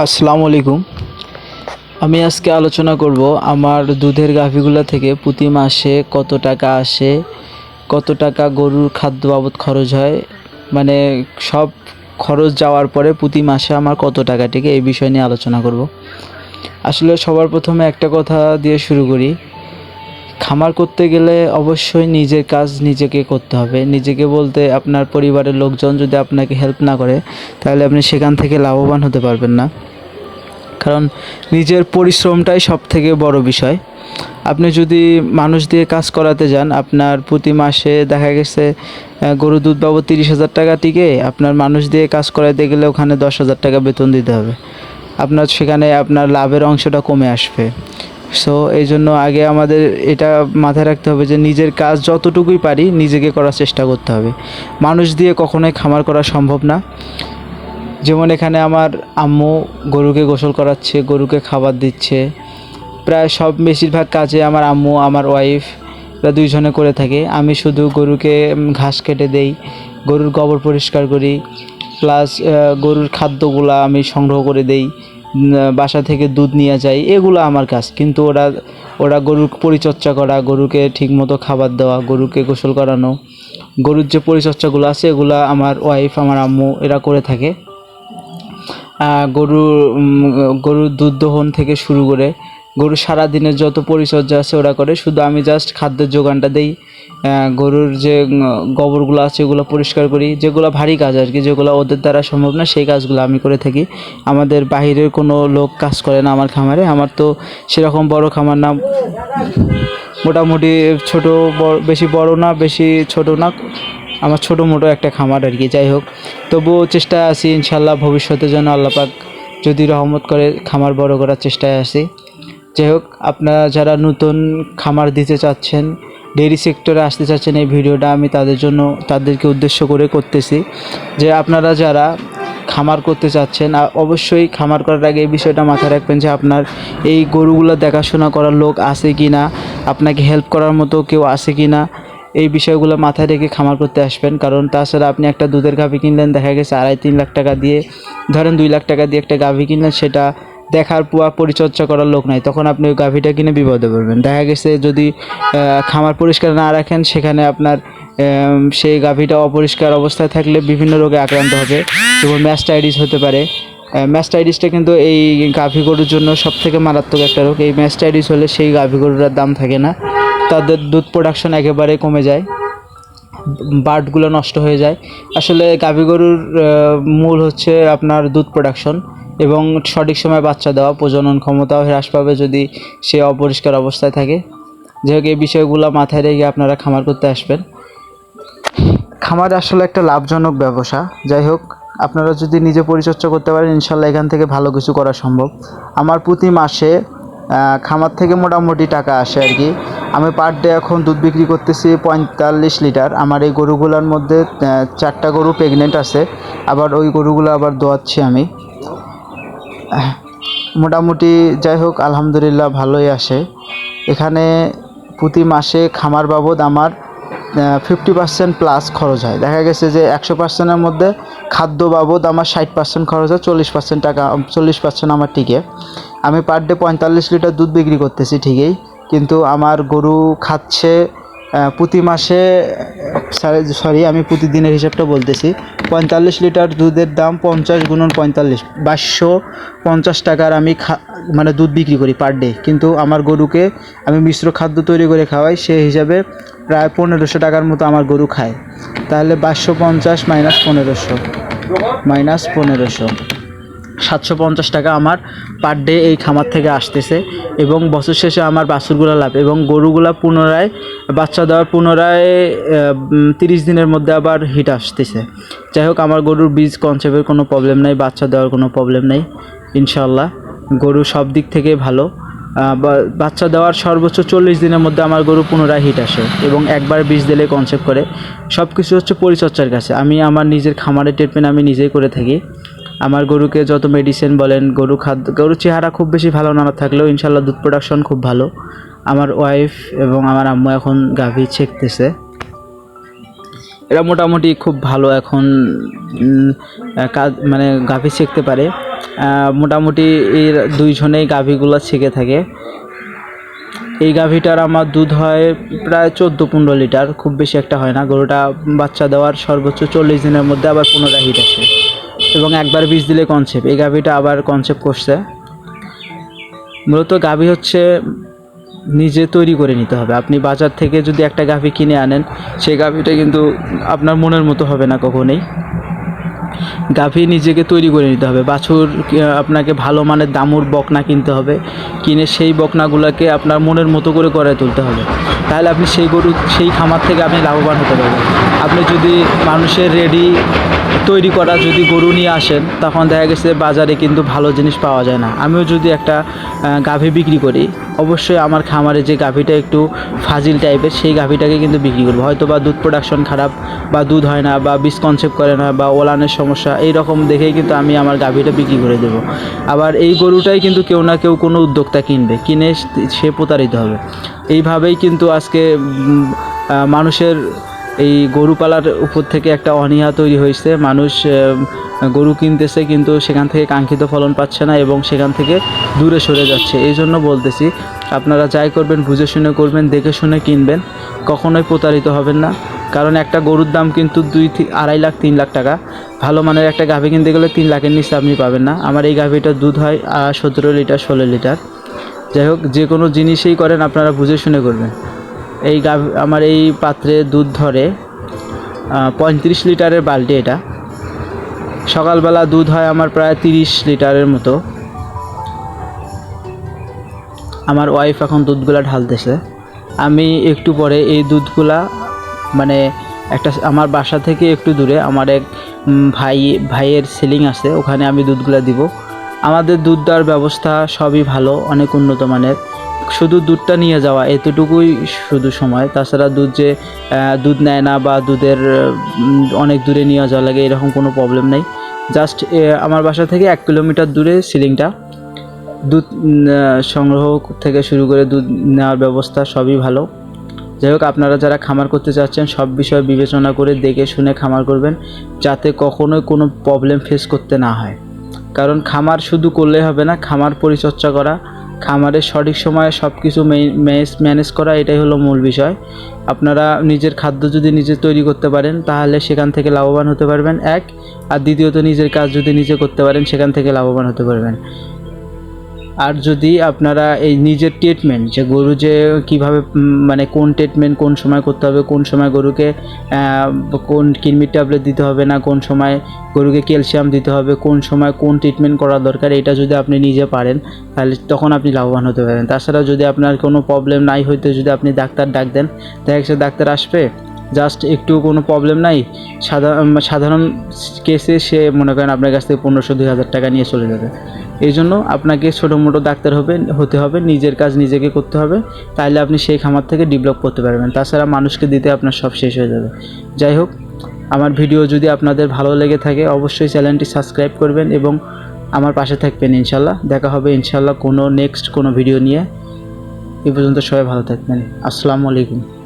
আসসালামু আলাইকুম। আমি আজকে আলোচনা করব আমার দুধের গাভীগুলো থেকে প্রতি মাসে কত টাকা আসে, কত টাকা গরুর খাদ্য বাবদ খরচ হয় মানে সব খরচ যাওয়ার পরে প্রতি মাসে আমার কত টাকা থেকে এই বিষয় নিয়ে আলোচনা করব। আসলে সবার প্রথমে একটা কথা দিয়ে শুরু করি খামার করতে গেলে অবশ্যই নিজের কাজ নিজেকে করতে হবে। নিজেকে বলতে আপনার পরিবারের লোকজন যদি আপনাকে হেল্প না করে, তাহলে আপনি সেখান থেকে লাভবান হতে পারবেন না। কারণ নিজের পরিশ্রমটাই সব থেকে বড় বিষয়। আপনি যদি মানুষ দিয়ে কাজ করাতে যান, আপনার প্রতি মাসে দেখা গেছে গরু দুধ বাবদ তিরিশ হাজার টাকা টিকে, আপনার মানুষ দিয়ে কাজ করাতে গেলে ওখানে দশ হাজার টাকা বেতন দিতে হবে। আপনার সেখানে আপনার লাভের অংশটা কমে আসবে। সো এই জন্য আগে আমাদের এটা মাথায় রাখতে হবে যে নিজের কাজ যতটুকুই পারি নিজেকে করার চেষ্টা করতে হবে। মানুষ দিয়ে কখনোই খামার করা সম্ভব না। যেমন এখানে আমার আম্মু গরুকে গোসল করাচ্ছে, গরুকে খাবার দিচ্ছে। প্রায় সব বেশিরভাগ কাজে আমার আম্মু, আমার ওয়াইফ এরা দুইজনে করে থাকে। আমি শুধু গরুকে ঘাস কেটে দেই, গরুর গোবর পরিষ্কার করি। প্লাস গরুর খাদ্যগুলা আমি সংগ্রহ করে দেই। বাসা থেকে দুধ নিয়ে যাই এগুলো আমার কাজ। কিন্তু ওরা ওরা গরুর পরিচর্যা করা, গরুকে ঠিকমতো খাবার দেওয়া, গরুকে গোসল করানো, গরুর যে পরিচর্যাগুলো আছে, এগুলো আমার ওয়াইফ আমার আম্মু, এরা করে থাকে। গরুর গরুর দুধ দহন থেকে শুরু করে, গরুর সারা দিনের যত পরিচর্যা আছে, ওরা করে। শুধু আমি জাস্ট খাদ্যের যোগানটা দেই। গরুর যে গোবরগুলো আছে ওগুলো পরিষ্কার করি। যেগুলো ভারী কাজ আর কি, যেগুলো ওদের দ্বারা সম্ভব না, সেই কাজগুলো আমি করে থাকি। আমাদের বাহিরের কোনো লোক কাজ করে না আমার খামারে। আমার তো সেরকম বড় খামার না। মোটামুটি ছোট বড়, বেশি বড় না, বেশি ছোট না। আমার ছোটো মোটো একটা খামার আর কি, যাই হোক। তবুও চেষ্টায় আছি ইনশাল্লাহ ভবিষ্যতে যেন আল্লাপাক যদি রহমত করে, খামার বড় করার চেষ্টায় আছি। যাই হোক, আপনারা যারা নতুন খামার দিতে চাচ্ছেন ডেইরি সেক্টরে আসতে চাচ্ছেন এই ভিডিওটা আমি তাদের জন্য, তাদেরকে উদ্দেশ্য করে করতেছি। যে আপনারা যারা খামার করতে চাচ্ছেন অবশ্যই খামার করার আগে এই বিষয়টা মাথায় রাখবেন যে আপনার এই গরুগুলো দেখাশোনা করার লোক আছে কি না, আপনাকে হেল্প করার মতো কেউ আছে কি না, এই বিষয়গুলো মাথায় রেখে খামার করতে আসবেন। কারণ তাছাড়া আপনি একটা দুধের গাভি কিনলেন, দেখা গেছে আড়াই তিন লাখ টাকা দিয়ে, ধরেন দুই লাখ টাকা দিয়ে একটা গাভি কিনলেন, সেটা দেখার পুয়া পরিচর্যা করার লোক নাই, তখন আপনি ওই গাভিটা কিনে বিপদে পড়বেন। দেখা গেছে যদি খামার পরিষ্কার না রাখেন, সেখানে আপনার সেই গাভিটা অপরিষ্কার অবস্থায় থাকলে বিভিন্ন রোগে আক্রান্ত হবে যেমন ম্যাস্টাইটিস হতে পারে। ম্যাস্টাইটিসটা কিন্তু এই গাভী গরুর জন্য সব থেকে মারাত্মক একটা রোগ। এই ম্যাস্টাইটিস হলে সেই গাভী গরুটার দাম থাকে না। তাদের দুধ প্রোডাকশন একেবারে কমে যায়। বার্ডগুলো নষ্ট হয়ে যায়। আসলে গাভী গরুর মূল হচ্ছে আপনার দুধ প্রোডাকশন এবং সঠিক সময় বাচ্চা দেওয়া, প্রজনন ক্ষমতাও হ্রাস পাবে যদি সে অপরিষ্কার অবস্থায় থাকে। যাই হোক, এই বিষয়গুলো মাথায় রেখে আপনারা খামার করতে আসবেন। খামার আসলে একটা লাভজনক ব্যবসা। যাই হোক, আপনারা যদি নিজে পরিচর্যা করতে পারেন, ইনশাল্লাহ এখান থেকে ভালো কিছু করা সম্ভব। আমার প্রতি মাসে খামার থেকে মোটামুটি টাকা আসে আর কি। আমি পার ডে এখন দুধ বিক্রি করতেছি পঁয়তাল্লিশ লিটার। আমার এই গরুগুলোর মধ্যে চারটা গরু প্রেগনেন্ট আছে। আবার ওই গরুগুলো আবার দোয়াচ্ছি আমি। মোটামুটি যাই হোক, আলহামদুলিল্লাহ ভালোই আসে। এখানে প্রতি মাসে খামার বাবদ আমার ফিফটি পার্সেন্ট প্লাস খরচ হয়। দেখা গেছে যে একশো পার্সেন্টের মধ্যে খাদ্য বাবদ আমার ষাট পার্সেন্ট খরচ হয়, চল্লিশ পার্সেন্ট টাকা চল্লিশ পার্সেন্ট আমার টিকে। আমি পার ডে পঁয়তাল্লিশ লিটার দুধ বিক্রি করতেছি ঠিকই, কিন্তু আমার গরু খাচ্ছে প্রতি মাসে সরি আমি প্রতিদিনের হিসাবটা বলতেছি। পঁয়তাল্লিশ লিটার দুধের দাম পঞ্চাশ গুণন পঁয়তাল্লিশ। বাইশশো পঞ্চাশ টাকার আমি মানে দুধ বিক্রি করি পার ডে। কিন্তু আমার গরুকে আমি মিশ্র খাদ্য তৈরি করে খাওয়াই সেই হিসাবে প্রায় পনেরোশো টাকার মতো আমার গরু খায়। তাহলে বাইশশো পঞ্চাশ মাইনাস পনেরোশো মাইনাস পনেরোশো। সাতশো পঞ্চাশ টাকা আমার পার ডে এই খামার থেকে আসতেছে এবং বছর শেষে আমার বাছুরগুলো লাভ এবং গরুগুলা পুনরায়, বাচ্চা দেওয়ার পুনরায় তিরিশ দিনের মধ্যে আবার হিট আসতেছে। যাই হোক, আমার গরুর বীজ কনসেপ্টের কোনো প্রবলেম নাই, বাচ্চা দেওয়ার কোনো প্রবলেম নেই ইনশাল্লাহ গরু সব দিক থেকে ভালো। বাচ্চা দেওয়ার সর্বোচ্চ চল্লিশ দিনের মধ্যে আমার গরু পুনরায় হিট আসে এবং একবার বীজ দিলে কনসেপ্ট করে। সব কিছু হচ্ছে পরিচর্যার কাছে। আমি আমার নিজের খামারের ট্রিটমেন্ট আমি নিজেই করে থাকি। আমার গরুকে যত মেডিসিন বলেন, গরু খাদ্য, গরুর চেহারা খুব বেশি ভালো না থাকলেও ইনশাল্লাহ দুধ প্রোডাকশন খুব ভালো। আমার ওয়াইফ এবং আমার আম্মু এখন গাভী ছেঁকতেছে। এরা মোটামুটি খুব ভালো এখন কাজ মানে গাভী ছেঁকতে পারে। মোটামুটি এর দুইজনেই গাভীগুলো ছেঁকে থাকে। এই গাভীটার আমার দুধ হয় প্রায় চোদ্দ পনেরো লিটার, খুব বেশি একটা হয় না। গরুটা বাচ্চা দেওয়ার সর্বোচ্চ চল্লিশ দিনের মধ্যে আবার পুনরায় হিট আসে। এবং একবার বীজ দিলে কনসেপ্ট এই গাভীটা আবার কনসেপ্ট করছে। মূলত গাভী হচ্ছে নিজে তৈরি করে নিতে হবে। আপনি বাজার থেকে যদি একটা গাভী কিনে আনেন সেই গাভীটা কিন্তু আপনার মনের মতো হবে না কখনোই। গাভী নিজেকে তৈরি করে নিতে হবে। বাছুর আপনাকে ভালো মানের দামুর বকনা কিনতে হবে। কিনে সেই বকনাগুলোকে আপনার মনের মতো করে করে তুলতে হবে। তাহলে আপনি সেই গরু, সেই খামার থেকে আপনি লাভবান হতে পারবেন। আপনি যদি মানুষের রেডি তৈরি করা যদি গরু নিয়ে আসেন, তখন দেখা গেছে বাজারে কিন্তু ভালো জিনিস পাওয়া যায় না। আমিও যদি একটা গাভী বিক্রি করি, অবশ্যই আমার খামারে যে গাভীটা একটু ফাজিল টাইপের, সেই গাভীটাকে কিন্তু বিক্রি করব। হয়তো বা দুধ প্রোডাকশন খারাপ বা দুধ হয় না বা বিষ কনসেপ্ট করে না বা ওলানের সমস্যা এই রকম দেখেই কিন্তু আমি আমার গাভীটা বিক্রি করে দেবো। আবার এই গরুটাই কিন্তু কেউ না কেউ কোনো উদ্যোক্তা কিনবে, কিনে সে প্রতারিত হবে। এইভাবেই কিন্তু আজকে মানুষের এই গরু পালার উপর থেকে একটা অনীহা তৈরি হয়েছে। মানুষ গরু কিনতেছে কিন্তু সেখান থেকে কাঙ্ক্ষিত ফলন পাচ্ছে না এবং সেখান থেকে দূরে সরে যাচ্ছে। এই জন্য বলতেছি, আপনারা যাই করবেন, বুঝে শুনে করবেন, দেখে শুনে কিনবেন। কখনোই প্রতারিত হবেন না। কারণ একটা গরুর দাম কিন্তু দুই আড়াই লাখ, তিন লাখ টাকা। ভালো মানের একটা গাভী কিনতে গেলে তিন লাখের নিচে আপনি পাবেন না। আমার এই গাভীটার দুধ হয় সতেরো লিটার, ষোলো লিটার। যাই হোক, যে কোনো জিনিসেই করেন, আপনারা বুঝে শুনে করবেন। এই আমার এই পাত্রে দুধ ধরে পঁয়ত্রিশ লিটারের বালতি এটা। সকালবেলা দুধ হয় আমার প্রায় তিরিশ লিটারের মতো। আমার ওয়াইফ এখন দুধগুলা ঢালতেছে। আমি একটু পরে এই দুধগুলা মানে একটা, আমার বাসা থেকে একটু দূরে, আমার এক ভাই, ভাইয়ের সেলিং আছে, ওখানে আমি দুধগুলা দিব। আমাদের দুধ দেওয়ার ব্যবস্থা সবই ভালো, অনেক উন্নত মানের। শুধু দুধটা নিয়ে যাওয়া, এতটুকুই শুধু সময়। তাছাড়া দুধ যে দুধ নেয় না বা দুধের অনেক দূরে নিয়ে যাওয়া লাগে, এরকম কোনো প্রবলেম নেই। জাস্ট আমার বাসা থেকে এক কিলোমিটার দূরে সিলিংটা। দুধ সংগ্রহ থেকে শুরু করে দুধ নেওয়ার ব্যবস্থা সবই ভালো। যাই হোক, আপনারা যারা খামার করতে চাচ্ছেন, সব বিষয় বিবেচনা করে দেখে শুনে খামার করবেন, যাতে কখনোই কোনো প্রবলেম ফেস করতে না হয়। কারণ খামার শুধু করলে হবে না, খামার পরিচর্যা করা খামারের সঠিক সময়ে সব কিছু ম্যানেজ করা এটাই হলো মূল বিষয়। আপনারা নিজের খাদ্য যদি নিজে তৈরি করতে পারেন, তাহলে সেখান থেকে লাভবান হতে পারবেন, এক। আর দ্বিতীয়ত নিজের কাজ যদি নিজে করতে পারেন, সেখান থেকে লাভবান হতে পারবেন। আর যদি আপনারা এই নিজের ট্রিটমেন্ট যে গরু যে কীভাবে মানে কোন ট্রিটমেন্ট কোন সময় করতে হবে, কোন সময় গরুকে কোন কৃমির ট্যাবলেট দিতে হবে না, কোন সময় গরুকে ক্যালসিয়াম দিতে হবে, কোন সময় কোন ট্রিটমেন্ট করা দরকার, এটা যদি আপনি নিজে পারেন, তাহলে তখন আপনি লাভবান হতে পারেন তাছাড়া যদি আপনার কোনো প্রবলেম নাই হইতে যদি আপনি ডাক্তার ডাক দেন, দেখা যাচ্ছে ডাক্তার আসবে জাস্ট একটু কোনো প্রবলেম নাই সাধারণ সাধারণ কেসে সে মনে করেন আপনার কাছ থেকে পনেরোশো, দুই হাজার টাকা নিয়ে চলে যাবে। এই জন্য আপনাকে ছোটো মোটো ডাক্তার হবে, হতে হবে, নিজের কাজ নিজেকে করতে হবে। তাহলে আপনি সেই খামার থেকে ডেভেলপ করতে পারবেন। তাছাড়া মানুষকে দিতে আপনার সব শেষ হয়ে যাবে। যাই হোক, আমার ভিডিও যদি আপনাদের ভালো লেগে থাকে, অবশ্যই চ্যানেলটি সাবস্ক্রাইব করবেন এবং আমার পাশে থাকবেন ইনশাল্লাহ। দেখা হবে ইনশাল্লাহ কোনো নেক্সট কোনো ভিডিও নিয়ে। এ পর্যন্ত সবাই ভালো থাকবেন। আসসালামু আলাইকুম।